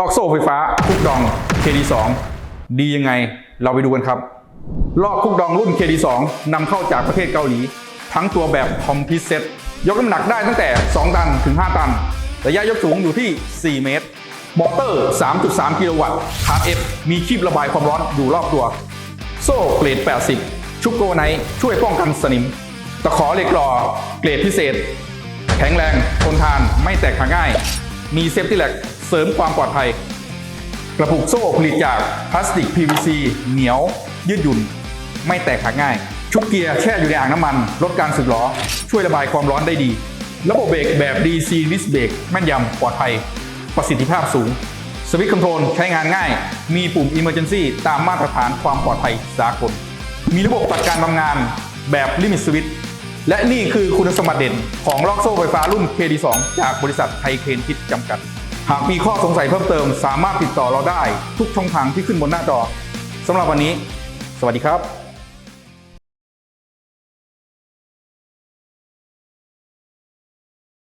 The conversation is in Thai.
ลอกโซ่ไฟฟ้าคุกดอง KD2 ดียังไงเราไปดูกันครับ ลอกคุกดองรุ่น KD2 นำเข้าจากประเทศเกาหลี ทั้งตัวแบบคอมพิเซตยกน้ำหนักได้ตั้งแต่ 2 ตันถึง 5 ตัน ระยะยกสูงอยู่ที่ 4 เมตร มอเตอร์ 3.3 กิโลวัตต์ฐาน F มีคีบระบายความร้อนอยู่รอบตัว โซ่เกรด 80 ชุกโกไนช่วยป้องกันสนิม ตะขอเหล็กหล่อเกรดพิเศษ แข็งแรง ทนทานไม่แตกหักง่าย มีเซฟตี้แลก เสริมความปลอดภัย กระปุกโซ่ผลิตจากพลาสติก PVC เหนียว ยืดหยุ่น ไม่แตกหักง่าย ชุดเกียร์แช่อยู่ในอ่างน้ำมัน ลดการสึกหรอช่วยระบายความร้อนได้ดี ระบบเบรกแบบ DC Disc Brake แม่นยำปลอดภัย ประสิทธิภาพสูงสวิตช์คอนโทรลใช้งานง่าย มีปุ่ม Emergency ตามมาตรฐานความปลอดภัยสากล มีระบบตัดการทำงานแบบ Limit Switch และนี่คือคุณสมบัติเด่นของล็อกโซ่ไฟฟ้ารุ่น KD2 จากบริษัทไทยเคนคิดจำกัด หากมีข้อสงสัยเพิ่มเติม สามารถติดต่อเราได้ทุกช่องทางที่ขึ้นบนหน้าจอสำหรับวันนี้ สวัสดีครับ